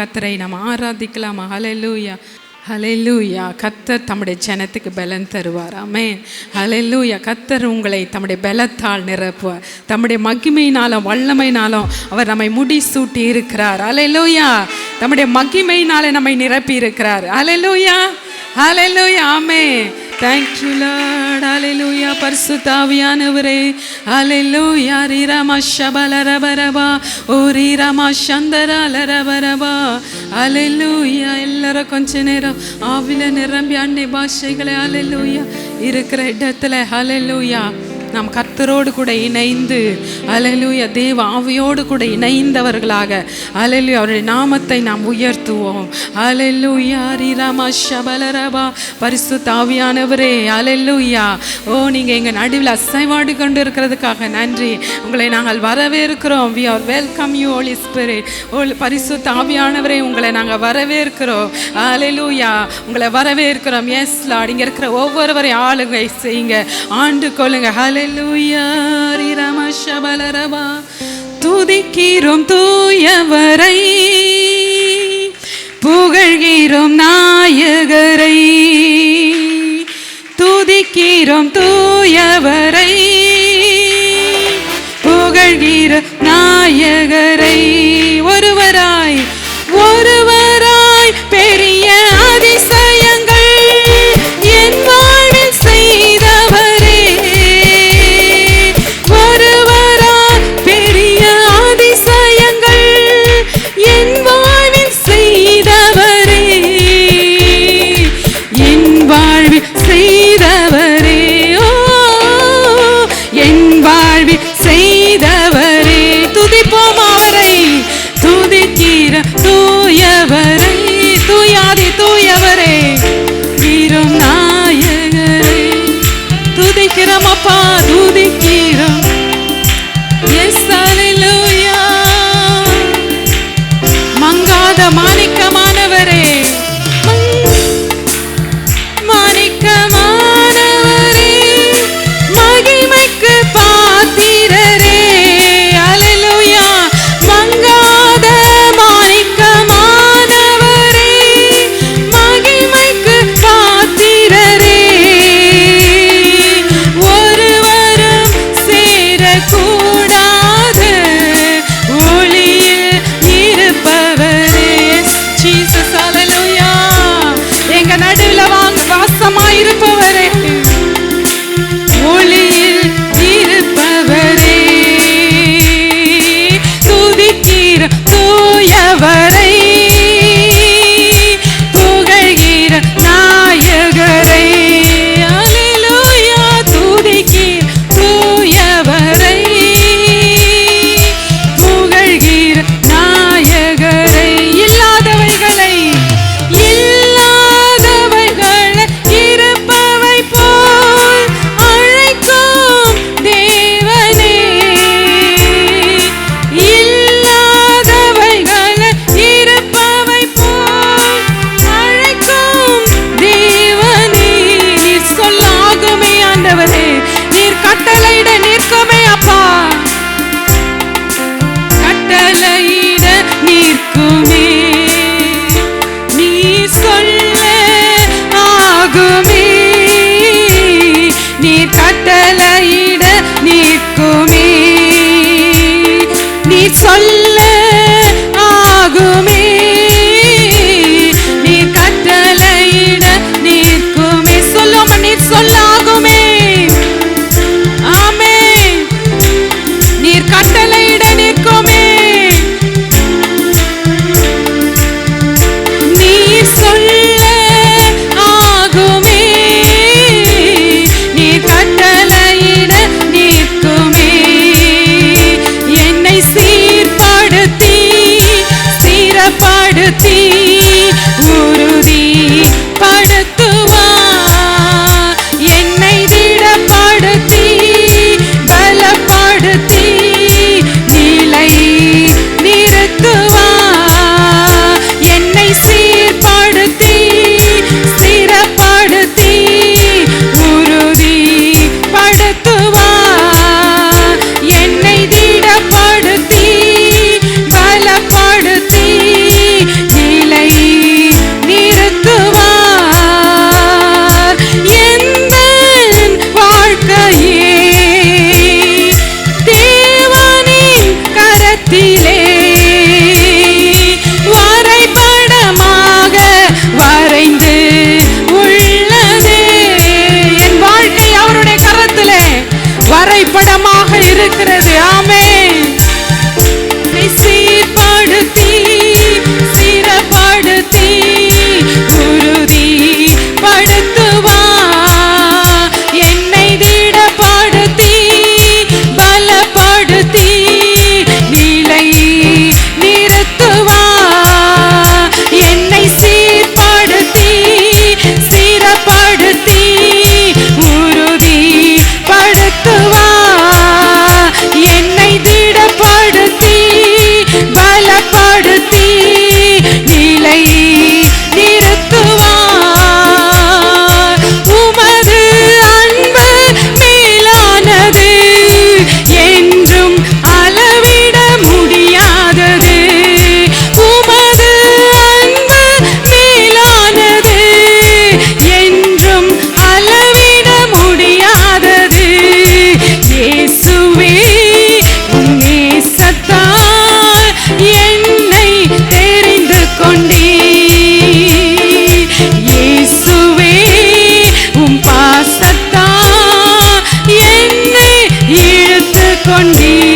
கத்தரை நம்ம ஆராதிக்கலாம். Hallelujah hallelujah கத்தர் தம்முடைய ஜனத்துக்கு பலன் தருவார். ஆமென் ஹalleluya கத்தர் உங்களை தம்முடைய பலத்தால் நிரப்புவார். தம்முடைய மகிமையினாலும் வல்லமையினாலும் அவர் நம்மை முடி சூட்டி இருக்கிறார். ஹalleluya தம்முடைய மகிமையினாலே நம்மை நிரப்பி இருக்கிறார். ஹalleluya ஹலெல்லூயா ஆமே Thank you Lord. ஹalleluya பரிசுத்தாவியானவரே. ஹalleluya ரீரம ஷபலரபரபா ஓ ரீரம சந்தரலரபரபா. ஹalleluya எல்லாரும் கொஞ்ச நேரம் ஆவில நிரம்பி அன்னை பாஷைகளை. ஹalleluya இருக்கிற இடத்துல. ஹalleluya நாம் கர்த்தரோடு கூட இணைந்து அலலுய தேவ ஆவியோடு கூட இணைந்தவர்களாக அலலு அவருடைய நாமத்தை நாம் உயர்த்துவோம். அலலுயா ரீராமா ஷபலரபா பரிசு தாவியானவரே அலலுயா ஓ நீங்கள் எங்கள் நடுவில் அசைவாடு கொண்டு இருக்கிறதுக்காக நன்றி. உங்களை நாங்கள் வரவேற்கிறோம். We are welcome you holy spirit ஓ பரிசு தாவியானவரே உங்களை நாங்கள் வரவேற்கிறோம். அலலுயா உங்களை வரவேற்கிறோம். எஸ் லார்ட் இங்கே இருக்கிற ஒவ்வொருவரையும் ஆளுகை செய்யுங்க. ஆண்டு கொள்ளுங்க ஹalleluya ரீரம துதிக்கிறோம் தூயவரை புகழ்கிறோம் நாயகரை துதிக்கிறோம் தூயவரை புகழ்கிற நாயகரை ஒருவராய் Money. கொண்டீர்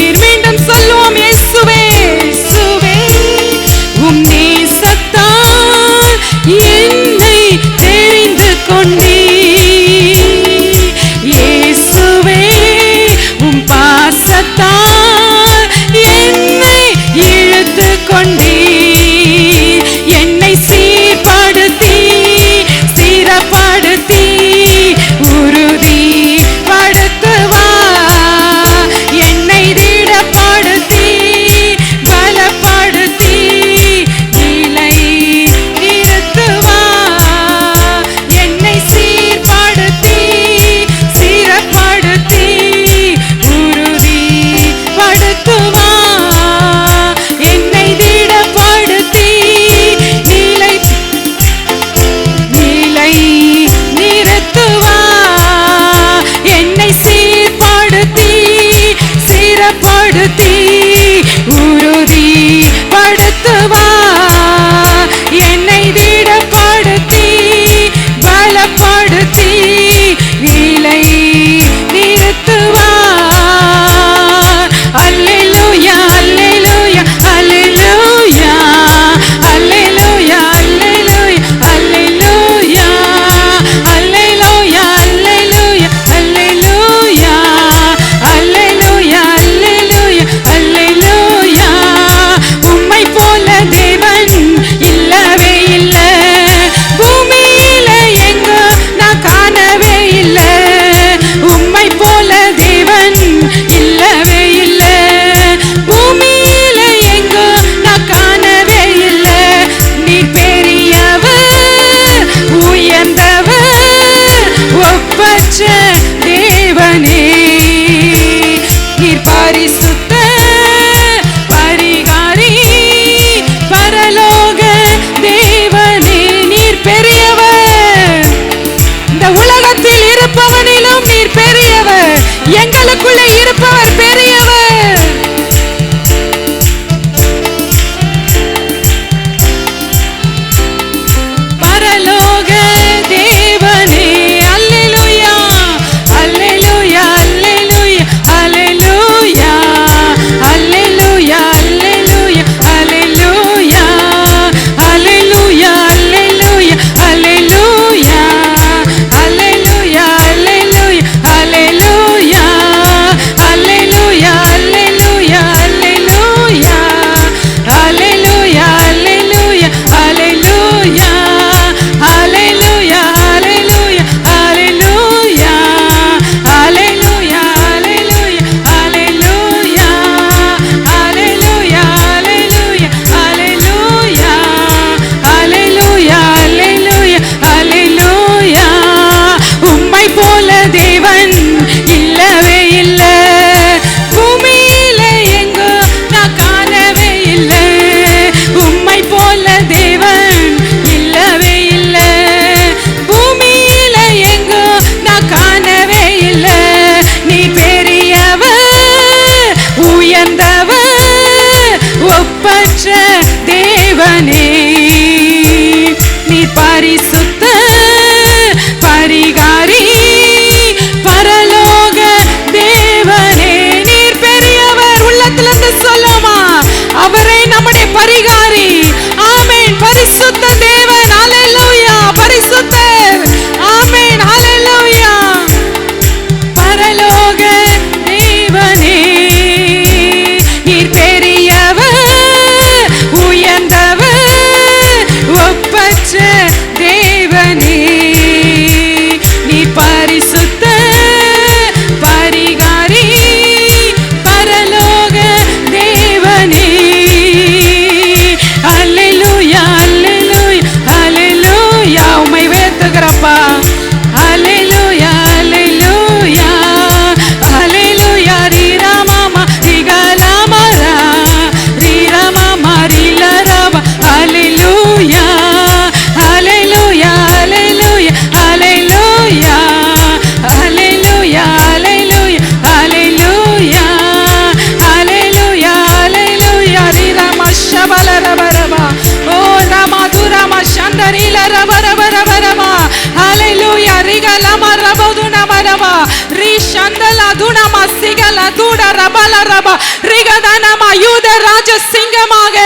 raba rishandala dunama sigala duda rabala raba rigadanama யூத ராஜ சிங்கமாக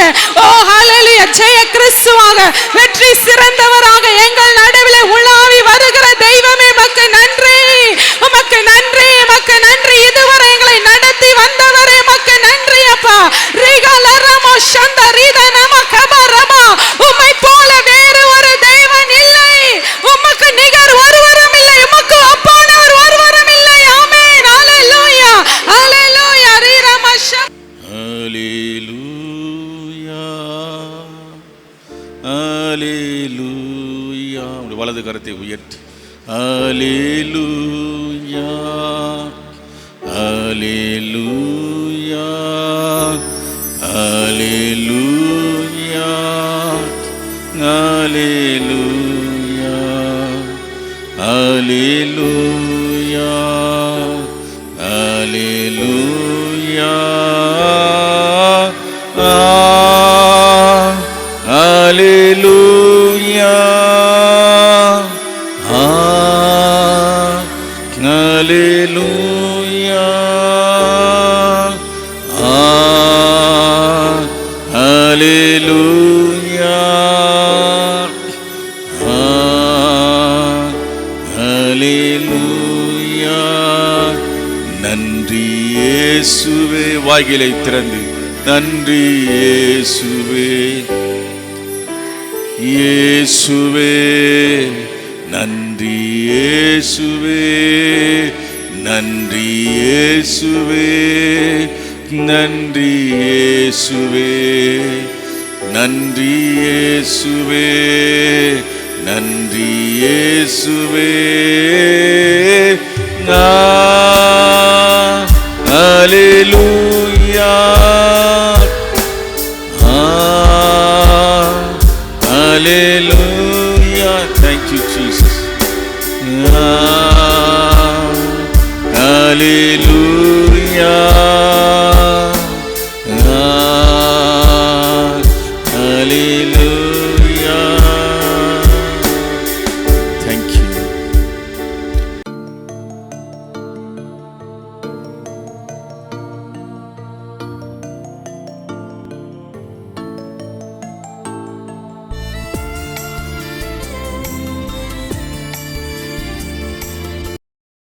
ஓ ஹalleluya ஜெய கிறிஸ்துவாக வெற்றி சிறந்தவர் Hallelujah. Hallelujah. வாயிலை திறந்து நன்றி இயேசுவே. இயேசுவே நன்றி இயேசுவே நன்றி இயேசுவே நன்றி இயேசுவே நன்றி இயேசுவே நன்றி இயேசுவே.